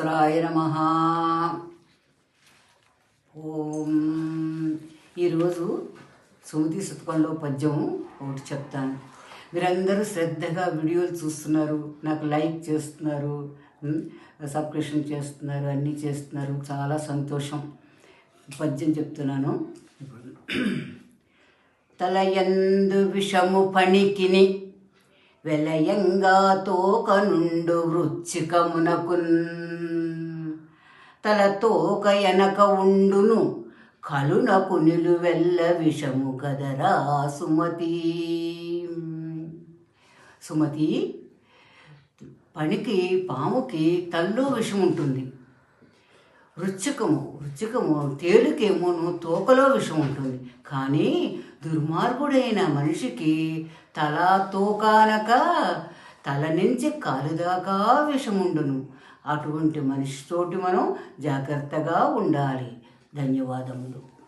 వెంకటేశ్వరాయ నమ. ఓం. ఈరోజు సుమతి శతకంలో పద్యం ఒకటి చెప్తాను. మీరందరూ శ్రద్ధగా వీడియోలు చూస్తున్నారు నాకు లైక్ చేస్తున్నారు సబ్స్క్రిప్షన్ చేస్తున్నారు అన్నీ చేస్తున్నారు. చాలా సంతోషం. పద్యం చెప్తున్నాను. తలయందు విషము పణికిని వెలయంగా తోకనుండు వృచ్చికమునకున్. తల తోక ఎనక ఉండును కలునకు నిలువెల్ల విషము కదరా సుమతి. సుమతి పనికి పాముకి తల్లు విషం ఉంటుంది రుచికము రుచికము తేలికేమోను తోకలో విషం ఉంటుంది కానీ దుర్మార్గుడైన మనిషికి తల తోకానక తల నుంచి కాలుదాకా విషముండును. అటువంటి మనిషితోటి మనం జాగ్రత్తగా ఉండాలి. ధన్యవాదములు.